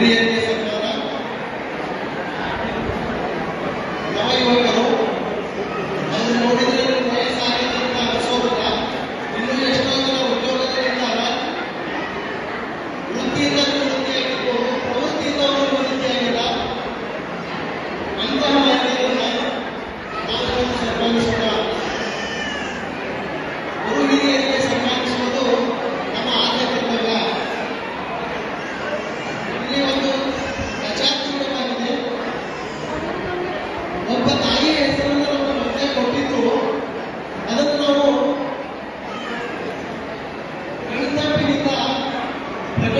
Adrian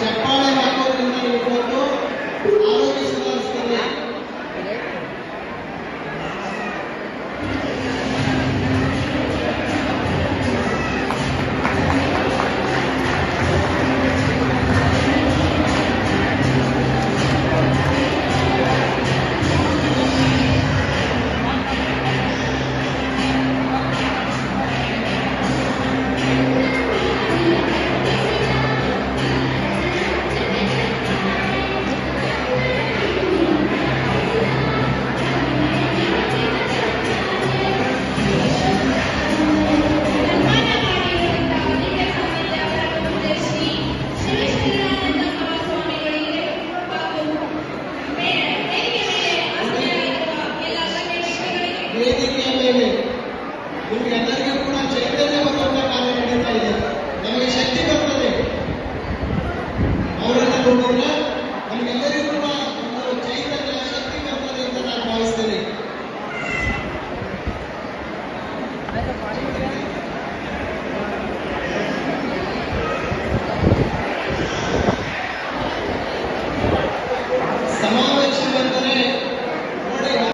ജപ്പാനെ മാത്രം ವೇದಿಕೆಯ ಮೇಲೆ ನಿಮಗೆಲ್ಲರಿಗೂ ಕೂಡ ಚೈತನ್ಯ ಬರುವಂತ ಕಾರ್ಯ ನಡೀತಾ ಇದೆ. ನಮಗೆ ಶಕ್ತಿ ಬರ್ತದೆ. ಅವರನ್ನ ನೋಡೋಣ ನಮಗೆಲ್ಲರಿಗೂ ಕೂಡ ಒಂದು ಚೈತನ್ಯ, ಶಕ್ತಿ ಬರ್ತದೆ ಅಂತ ನಾನು ಭಾವಿಸ್ತೇನೆ.